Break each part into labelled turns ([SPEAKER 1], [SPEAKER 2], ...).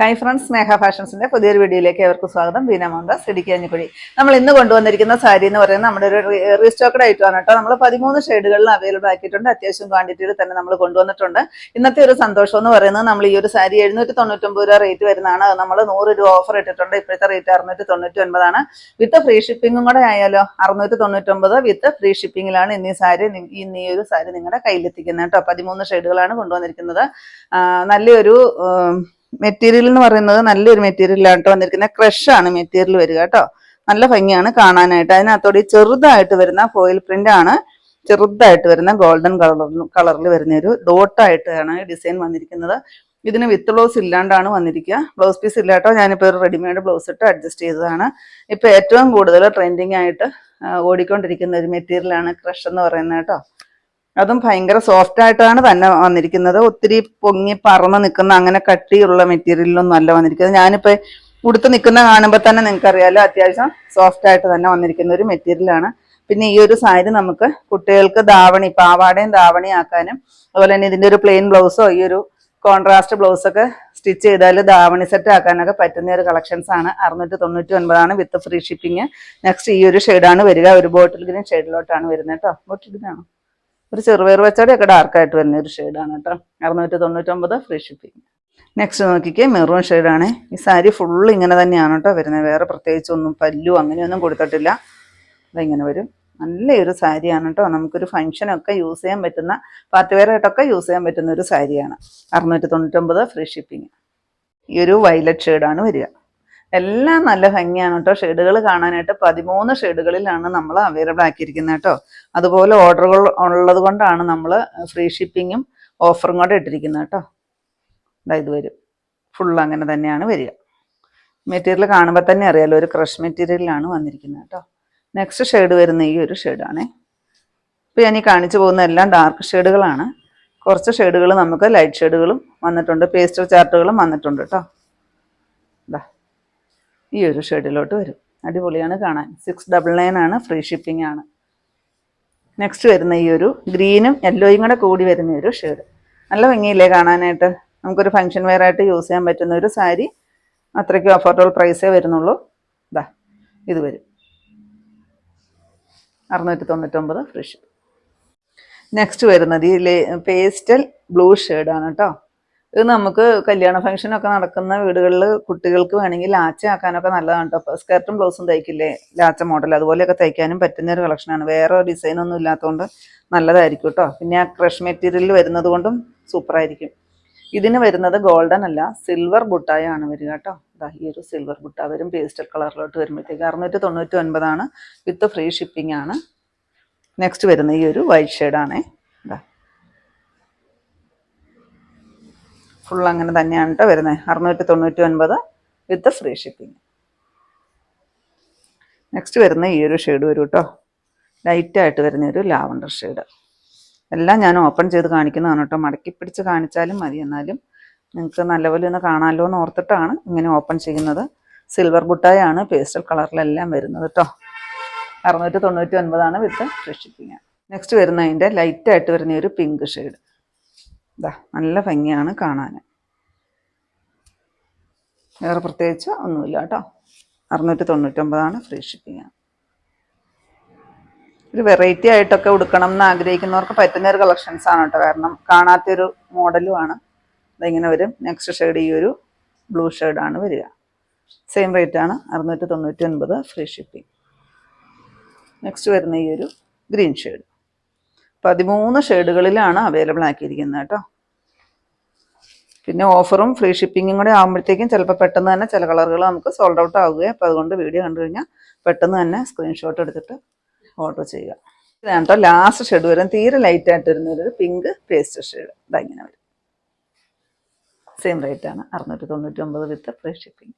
[SPEAKER 1] Hi friends സ്നേഹ ഫാഷൻസിന്റെ പുതിയൊരു വീഡിയോയിലേക്ക് അവർക്ക് സ്വാഗതം. ബീന മോഹൻദാസ് ഇടുക്കി നമ്മൾ ഇന്ന് കൊണ്ടുവന്നിരിക്കുന്ന സാരി എന്ന് പറയുന്നത് നമ്മുടെ ഒരു റീസ്റ്റോക്കഡ് ഐറ്റമാണ് കേട്ടോ. നമ്മൾ പതിമൂന്ന് ഷെയ്ഡുകളിൽ അവൈലബിൾ ആക്കിയിട്ടുണ്ട്. അത്യാവശ്യം ക്വാണ്ടിറ്റിയിൽ തന്നെ നമ്മൾ കൊണ്ടുവന്നിട്ടുണ്ട്. ഇന്നത്തെ ഒരു സന്തോഷം എന്ന് പറയുന്നത് നമ്മൾ ഈ ഒരു സാരി എഴുന്നൂറ്റി തൊണ്ണൂറ്റൊമ്പത് രൂപ റേറ്റ് വരുന്നതാണ്. നമ്മൾ നൂറ് രൂപ ഓഫർ ഇട്ടിട്ടുണ്ട്. ഇപ്പോഴത്തെ റേറ്റ് അറുന്നൂറ്റി തൊണ്ണൂറ്റി ഒൻപതാണ് വിത്ത് ഫ്രീ ഷിപ്പിംഗും കൂടെ ആയാലോ? അറുന്നൂറ്റി തൊണ്ണൂറ്റൊമ്പത് വിത്ത് ഫ്രീ ഷിപ്പിംഗിലാണ് ഇന്നീ സാരി നി- ഇന്ന് ഈ ഒരു സാരി നിങ്ങളുടെ കയ്യിലെത്തിക്കുന്നത് കേട്ടോ. പതിമൂന്ന് ഷെയ്ഡുകളാണ് കൊണ്ടുവന്നിരിക്കുന്നത്. നല്ലൊരു മെറ്റീരിയൽ എന്ന് പറയുന്നത് നല്ലൊരു മെറ്റീരിയലായിട്ട് വന്നിരിക്കുന്ന. ക്രഷ് ആണ് മെറ്റീരിയൽ വരിക കേട്ടോ നല്ല ഭംഗിയാണ് കാണാനായിട്ട്. അതിനകത്തോടെ ചെറുതായിട്ട് വരുന്ന ഫോയിൽ പ്രിന്റ് ആണ്. ചെറുതായിട്ട് വരുന്ന ഗോൾഡൻ കളർ കളറിൽ വരുന്ന ഒരു ഡോട്ടായിട്ടാണ് ഡിസൈൻ വന്നിരിക്കുന്നത്. ഇതിന് വിത്ത് ബ്ലൗസ് ഇല്ലാണ്ടാണ് വന്നിരിക്കുക. ബ്ലൗസ് പീസ് ഇല്ലാട്ടോ ഞാനിപ്പോൾ ഒരു റെഡിമെയ്ഡ് ബ്ലൗസ് ഇട്ട് അഡ്ജസ്റ്റ് ചെയ്തതാണ്. ഇപ്പോൾ ഏറ്റവും കൂടുതൽ ട്രെൻഡിങ് ആയിട്ട് ഓടിക്കൊണ്ടിരിക്കുന്ന ഒരു മെറ്റീരിയലാണ് ക്രഷ് എന്ന് പറയുന്നത് കേട്ടോ അതും ഭയങ്കര സോഫ്റ്റ് ആയിട്ടാണ് തന്നെ വന്നിരിക്കുന്നത്. ഒത്തിരി പൊങ്ങി പറന്ന് നിൽക്കുന്ന അങ്ങനെ കട്ടിയുള്ള മെറ്റീരിയലൊന്നും അല്ല വന്നിരിക്കുന്നത്. ഞാനിപ്പോ ഉടുത്ത് നിൽക്കുന്ന കാണുമ്പോൾ തന്നെ നിങ്ങൾക്ക് അറിയാലോ അത്യാവശ്യം സോഫ്റ്റ് ആയിട്ട് തന്നെ വന്നിരിക്കുന്ന ഒരു മെറ്റീരിയലാണ്. പിന്നെ ഈ ഒരു സാരി നമുക്ക് കുട്ടികൾക്ക് ധാവണി പാവാടയും ധാവണി ആക്കാനും അതുപോലെ തന്നെ ഇതിന്റെ ഒരു പ്ലെയിൻ ബ്ലൗസോ ഈ ഒരു കോൺട്രാസ്റ്റ് ബ്ലൗസ് ഒക്കെ സ്റ്റിച്ച് ചെയ്താൽ ധാവണി സെറ്റ് ആക്കാനൊക്കെ പറ്റുന്ന ഒരു കളക്ഷൻസ് ആണ്. അറുന്നൂറ്റി തൊണ്ണൂറ്റി ഒൻപതാണ് വിത്ത് ഫ്രീ ഷിപ്പിംഗ് നെക്സ്റ്റ് ഈ ഒരു ഷെയ്ഡാണ് വരിക. ഒരു ബോട്ടിൽ ഗ്രീൻ ഷെയ്ഡിലോട്ടാണ് വരുന്നത് കേട്ടോ. ബോട്ടിൽ ഗ്രീനാണോ ഒരു ചെറുപയർ പച്ചടിയൊക്കെ ഡാർക്കായിട്ട് വരുന്ന ഒരു ഷെയ്ഡാണ് കേട്ടോ. അറുന്നൂറ്റി തൊണ്ണൂറ്റൊമ്പത് ഫ്രീ ഷിപ്പിംഗ് നെക്സ്റ്റ് നോക്കിക്കേ മെറൂൺ ഷെയ്ഡാണ് ഈ സാരി ഫുള്ള് ഇങ്ങനെ തന്നെയാണ് കേട്ടോ വരുന്നത്. വേറെ പ്രത്യേകിച്ച് ഒന്നും പല്ലു അങ്ങനെയൊന്നും കൊടുത്തിട്ടില്ല. അതിങ്ങനെ വരും. നല്ലൊരു സാരിയാണ് കേട്ടോ. നമുക്കൊരു ഫംഗ്ഷനൊക്കെ യൂസ് ചെയ്യാൻ പറ്റുന്ന പാർട്ടി വെയർ യൂസ് ചെയ്യാൻ പറ്റുന്ന ഒരു സാരിയാണ്. അറുന്നൂറ്റി തൊണ്ണൂറ്റൊമ്പത് ഫ്രീ ഷിപ്പിംഗ് ഈ ഒരു വയലറ്റ് ഷെയ്ഡാണ് വരിക. എല്ലാം നല്ല ഭംഗിയാണ് കേട്ടോ. ഷെയ്ഡുകൾ കാണാനായിട്ട് പതിമൂന്ന് ഷെയ്ഡുകളിലാണ് നമ്മൾ അവൈലബിൾ ആക്കിയിരിക്കുന്നത് കേട്ടോ. അതുപോലെ ഓർഡറുകൾ ഉള്ളത് കൊണ്ടാണ് നമ്മൾ ഫ്രീ ഷിപ്പിങ്ങും ഓഫറും കൂടെ ഇട്ടിരിക്കുന്നത് കേട്ടോ. ഇത് വരും. ഫുൾ അങ്ങനെ തന്നെയാണ് വരിക. മെറ്റീരിയൽ കാണുമ്പോൾ തന്നെ അറിയാലോ ഒരു ക്രഷ് മെറ്റീരിയലാണ് വന്നിരിക്കുന്നത് കേട്ടോ. നെക്സ്റ്റ് ഷെയ്ഡ് വരുന്ന ഈ ഒരു ഷെയ്ഡാണേ. ഇപ്പോൾ ഞാൻ ഈ കാണിച്ചു പോകുന്ന എല്ലാം ഡാർക്ക് ഷെയ്ഡുകളാണ്. കുറച്ച് ഷെയ്ഡുകൾ നമുക്ക് ലൈറ്റ് ഷെയ്ഡുകളും വന്നിട്ടുണ്ട് പേസ്റ്റർ ചാർട്ടുകളും വന്നിട്ടുണ്ട് കേട്ടോ. ഇതാ ഈ ഒരു ഷെയ്ഡിലോട്ട് വരും. അടിപൊളിയാണ് കാണാൻ. സിക്സ് ഡബിൾ നയൻ ആണ് ഫ്രീ ഷിപ്പിംഗ് ആണ്. നെക്സ്റ്റ് വരുന്ന ഈ ഒരു ഗ്രീനും യെല്ലോയും കൂടെ കൂടി വരുന്ന ഒരു ഷെയ്ഡ് നല്ല ഭംഗിയില്ലേ കാണാനായിട്ട്? നമുക്കൊരു ഫംഗ്ഷൻ വെയർ ആയിട്ട് യൂസ് ചെയ്യാൻ പറ്റുന്ന ഒരു സാരി. അത്രയ്ക്കും അഫോർഡബിൾ പ്രൈസേ വരുന്നുള്ളൂ. ഇതാ ഇത് വരും. അറുന്നൂറ്റി തൊണ്ണൂറ്റൊമ്പത് ഫ്രീ ഷിപ്പ് നെക്സ്റ്റ് വരുന്നത് ഈ പേസ്റ്റൽ ബ്ലൂ ഷെയ്ഡാണ് കേട്ടോ ഇത് നമുക്ക് കല്യാണ ഫംഗ്ഷനൊക്കെ നടക്കുന്ന വീടുകളിൽ കുട്ടികൾക്ക് വേണമെങ്കിൽ ലാച്ച ആക്കാനൊക്കെ നല്ലതാണ് കേട്ടോ സ്കേർട്ടും ബ്ലൗസും തയ്ക്കില്ലേ? ലാച്ച മോഡൽ അതുപോലെയൊക്കെ തയ്ക്കാനും പറ്റുന്ന ഒരു കളക്ഷനാണ് വേറെ ഡിസൈൻ ഒന്നും ഇല്ലാത്തതുകൊണ്ട് നല്ലതായിരിക്കും കേട്ടോ പിന്നെ ആ ക്രഷ് മെറ്റീരിയൽ വരുന്നത് കൊണ്ടും സൂപ്പറായിരിക്കും. ഇതിന് വരുന്നത് ഗോൾഡൻ അല്ല സിൽവർ ബുട്ടായാണ് വരിക കേട്ടോ ഇതാ ഈ ഒരു സിൽവർ ബുട്ട വരും. പേസ്റ്റൽ കളറിലോട്ട് വരുമ്പോഴത്തേക്ക് അറുന്നൂറ്റി തൊണ്ണൂറ്റി ഒൻപതാണ് വിത്ത് ഫ്രീ ഷിപ്പിംഗ് ആണ്. നെക്സ്റ്റ് വരുന്ന ഈ ഒരു വൈറ്റ് ഷെയ്ഡാണേ ഇതാ ഫുൾ അങ്ങനെ തന്നെയാണ് കേട്ടോ വരുന്നത് അറുന്നൂറ്റി തൊണ്ണൂറ്റി ഒൻപത് വിത്ത് ഫ്രീ ഷിപ്പിംഗ് നെക്സ്റ്റ് വരുന്ന ഈ ഒരു ഷെയ്ഡ് വരും കേട്ടോ ലൈറ്റായിട്ട് വരുന്ന ഒരു ലാവണ്ടർ ഷെയ്ഡ് എല്ലാം ഞാൻ ഓപ്പൺ ചെയ്ത് കാണിക്കുന്നതാണ് കേട്ടോ മടക്കി പിടിച്ച് കാണിച്ചാലും മതി. എന്നാലും നിങ്ങൾക്ക് നല്ലപോലെ ഒന്ന് കാണാമല്ലോ എന്ന് ഓർത്തിട്ടാണ് ഇങ്ങനെ ഓപ്പൺ ചെയ്യുന്നത്. സിൽവർ ബുട്ടായാണ് പേസ്റ്റൽ കളറിലെല്ലാം വരുന്നത് കേട്ടോ അറുന്നൂറ്റി തൊണ്ണൂറ്റി ഒൻപതാണ് വിത്ത് ഫ്രീ ഷിപ്പിംഗ് നെക്സ്റ്റ് വരുന്നതിന്റെ ലൈറ്റായിട്ട് വരുന്ന ഒരു പിങ്ക് ഷെയ്ഡ് ഇതാ നല്ല ഭംഗിയാണ് കാണാൻ. വേറെ പ്രത്യേകിച്ച് ഒന്നുമില്ല കേട്ടോ. അറുന്നൂറ്റി തൊണ്ണൂറ്റൊമ്പതാണ് ഫ്രീ ഷിപ്പിംഗ് ഒരു വെറൈറ്റി ആയിട്ടൊക്കെ ഉടുക്കണം എന്ന് ആഗ്രഹിക്കുന്നവർക്ക് പറ്റുന്ന ഒരു കളക്ഷൻസ് ആണ് കേട്ടോ. കാരണം കാണാത്തൊരു മോഡലുമാണ് അതിങ്ങനെ വരും. നെക്സ്റ്റ് ഷെയ്ഡ് ഈ ഒരു ബ്ലൂ ഷെയ്ഡാണ് വരിക. സെയിം റേറ്റ് ആണ്. അറുന്നൂറ്റി തൊണ്ണൂറ്റി ഒൻപത് ഫ്രീ ഷിപ്പിംഗ് നെക്സ്റ്റ് വരുന്ന ഈ ഒരു ഗ്രീൻ ഷെയ്ഡ് പതിമൂന്ന് ഷെയ്ഡുകളിലാണ് അവൈലബിൾ ആക്കിയിരിക്കുന്നത് കേട്ടോ. പിന്നെ ഓഫറും ഫ്രീ ഷിപ്പിങ്ങും കൂടെ ആകുമ്പോഴത്തേക്കും ചിലപ്പോൾ പെട്ടെന്ന് തന്നെ ചില കളറുകൾ നമുക്ക് സോൾഡ് ഔട്ട് ആവുകയും അപ്പോൾ അതുകൊണ്ട് വീഡിയോ കണ്ടു കഴിഞ്ഞാൽ പെട്ടെന്ന് തന്നെ സ്ക്രീൻഷോട്ട് എടുത്തിട്ട് ഓർഡർ ചെയ്യുക. ഇതാണ് കേട്ടോ ലാസ്റ്റ് ഷെയ്ഡ് വരും തീരെ ലൈറ്റ് ആയിട്ട് വരുന്നൊരു പിങ്ക് പേസ്റ്റ് ഷെയ്ഡ്. ഇതാ ഇങ്ങനെ വരും. സെയിം റേറ്റ് ആണ്. അറുന്നൂറ്റി തൊണ്ണൂറ്റി ഒമ്പത് വിത്ത് ഫ്രീ ഷിപ്പിംഗ്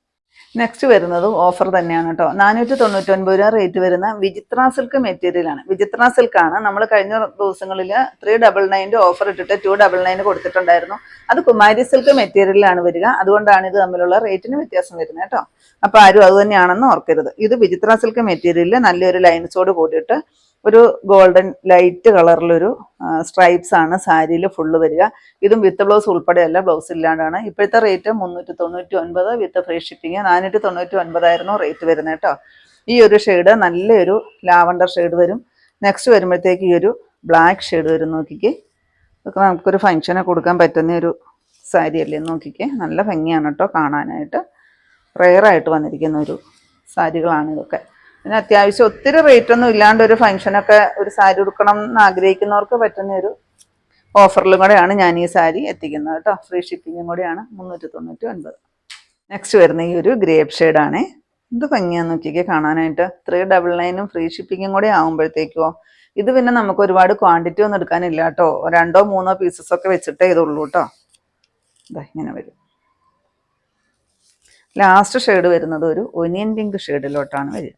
[SPEAKER 1] നെക്സ്റ്റ് വരുന്നത് ഓഫർ തന്നെയാണ് കേട്ടോ. നാനൂറ്റി തൊണ്ണൂറ്റി ഒൻപത് രൂപ റേറ്റ് വരുന്ന വിചിത്ര സിൽക്ക് മെറ്റീരിയൽ ആണ്. വിചിത്ര സിൽക്ക് ആണ്. നമ്മൾ കഴിഞ്ഞ ദിവസങ്ങളിൽ ത്രീ ഡബിൾ നയന്റെ ഓഫർ ഇട്ടിട്ട് ടു ഡബിൾ നയൻ കൊടുത്തിട്ടുണ്ടായിരുന്നു. അത് കുമാരി സിൽക്ക് മെറ്റീരിയലാണ് വരിക. അതുകൊണ്ടാണ് ഇത് തമ്മിലുള്ള റേറ്റിന് വ്യത്യാസം വരുന്നത് കേട്ടോ. അപ്പോൾ ആരും അതുതന്നെയാണെന്ന് ഓർക്കരുത്. ഇത് വിചിത്ര സിൽക്ക് മെറ്റീരിയലിൽ നല്ലൊരു ലൈൻസോട് കൂടിയിട്ട് ഒരു ഗോൾഡൻ ലൈറ്റ് കളറിലൊരു സ്ട്രൈപ്സ് ആണ് സാരിയിൽ ഫുള്ള് വരിക. ഇതും വിത്ത് ബ്ലൗസ് ഉൾപ്പെടെയല്ല ബ്ലൗസ് ഇല്ലാണ്ടാണ്. ഇപ്പോഴത്തെ റേറ്റ് മുന്നൂറ്റി തൊണ്ണൂറ്റി ഒൻപത് വിത്ത് ഫ്രീ ഷിപ്പിംഗ് നാനൂറ്റി തൊണ്ണൂറ്റി ഒൻപതായിരുന്നു റേറ്റ് വരുന്നത് കേട്ടോ. ഈ ഒരു ഷെയ്ഡ് നല്ലൊരു ലാവണ്ടർ ഷെയ്ഡ് വരും. നെക്സ്റ്റ് വരുമ്പോഴത്തേക്ക് ഈ ഒരു ബ്ലാക്ക് ഷെയ്ഡ് വരും. നോക്കിക്കേ. ഇതൊക്കെ നമുക്കൊരു ഫംഗ്ഷനെ കൊടുക്കാൻ പറ്റുന്ന ഒരു സാരി അല്ലേ? നോക്കിക്കേ. നല്ല ഭംഗിയാണ് കേട്ടോ കാണാനായിട്ട്. റെയറായിട്ട് വന്നിരിക്കുന്ന ഒരു സാരികളാണ് ഇതൊക്കെ. പിന്നെ അത്യാവശ്യം ഒത്തിരി റേറ്റ് ഒന്നും ഇല്ലാണ്ട് ഒരു ഫംഗ്ഷനൊക്കെ ഒരു സാരി ഉടുക്കണം എന്ന് ആഗ്രഹിക്കുന്നവർക്ക് പറ്റുന്ന ഒരു ഓഫറിലും കൂടെയാണ് ഞാൻ ഈ സാരി എത്തിക്കുന്നത് കേട്ടോ. ഫ്രീ ഷിപ്പിങ്ങും കൂടെയാണ്. മുന്നൂറ്റി തൊണ്ണൂറ്റി ഒൻപത് നെക്സ്റ്റ് വരുന്ന ഈ ഒരു ഗ്രേപ്പ് ഷെയ്ഡാണേ എന്ത് ഭംഗിയാന്ന് നോക്കിക്കേ കാണാനായിട്ട്. ത്രീ ഡബിൾ നയനും ഫ്രീ ഷിപ്പിങ്ങും കൂടെ ആകുമ്പോഴത്തേക്കോ ഇത് പിന്നെ നമുക്ക് ഒരുപാട് ക്വാണ്ടിറ്റി ഒന്നും എടുക്കാനില്ല കേട്ടോ. രണ്ടോ മൂന്നോ പീസസ് ഒക്കെ വെച്ചിട്ടേ ഇതുള്ളൂ കേട്ടോ. ഇതാ ഇങ്ങനെ വരും. ലാസ്റ്റ് ഷെയ്ഡ് വരുന്നത് ഒരു ഒനിയൻ പിങ്ക് ഷെയ്ഡിലോട്ടാണ് വരിക.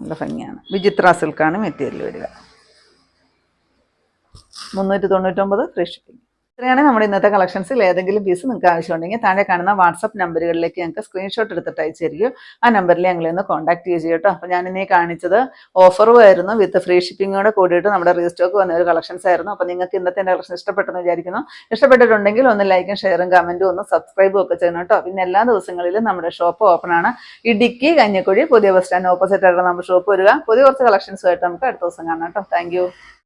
[SPEAKER 1] നല്ല ഭംഗിയാണ്. വിചിത്ര സിൽക്കാണ് മെറ്റീരിയൽ വരിക. മുന്നൂറ്റി തൊണ്ണൂറ്റൊമ്പത് ഫ്രീ ഷിപ്പിംഗ് ഇത്രയാണ് നമ്മുടെ ഇന്നത്തെ കളക്ഷൻസിൽ ഏതെങ്കിലും പീസ് നിങ്ങൾക്ക് ആവശ്യമുണ്ടെങ്കിൽ താഴെ കാണുന്ന വാട്സപ്പ് നമ്പറുകളിലേക്ക് ഞങ്ങൾക്ക് സ്ക്രീൻഷോട്ട് എടുത്തിട്ട് അയച്ചു ആ നമ്പറിൽ ഞങ്ങളെ ഒന്ന് കോൺടാക്ട് ചെയ്യുക കേട്ടോ. അപ്പോൾ ഞാൻ ഇനി കാണിച്ചത് ഓഫറും ആയിരുന്നു വിത്ത് ഫ്രീ ഷിപ്പിങ്ങോടെ കൂടിയിട്ട് നമ്മുടെ റീസ്റ്റോക്ക് വന്ന ഒരു കളക്ഷൻസ് ആയിരുന്നു. അപ്പോൾ നിങ്ങൾക്ക് ഇന്നത്തെ എന്റെ കളക്ഷൻ ഇഷ്ടപ്പെട്ടെന്ന് വിചാരിക്കുന്നു. ഇഷ്ടപ്പെട്ടിട്ടുണ്ടെങ്കിൽ ഒന്ന് ലൈക്കും ഷെയറും കമന്റും ഒന്ന് സബ്സ്ക്രൈബും ഒക്കെ ചെയ്യണം കേട്ടോ. പിന്നെ എല്ലാ ദിവസങ്ങളിലും നമ്മുടെ ഷോപ്പ് ഓപ്പൺ ആണ്. ഇടുക്കി കഞ്ഞിക്കുഴി പുതിയ ബസ് സ്റ്റാൻഡ് ഓപ്പോസിറ്റ് ആയിട്ട് നമ്മുടെ ഷോപ്പ് വരിക. പുതിയ കുറച്ച് കളക്ഷൻസുമായിട്ട് നമുക്ക് അടുത്ത ദിവസം കാണാം കേട്ടോ. താങ്ക്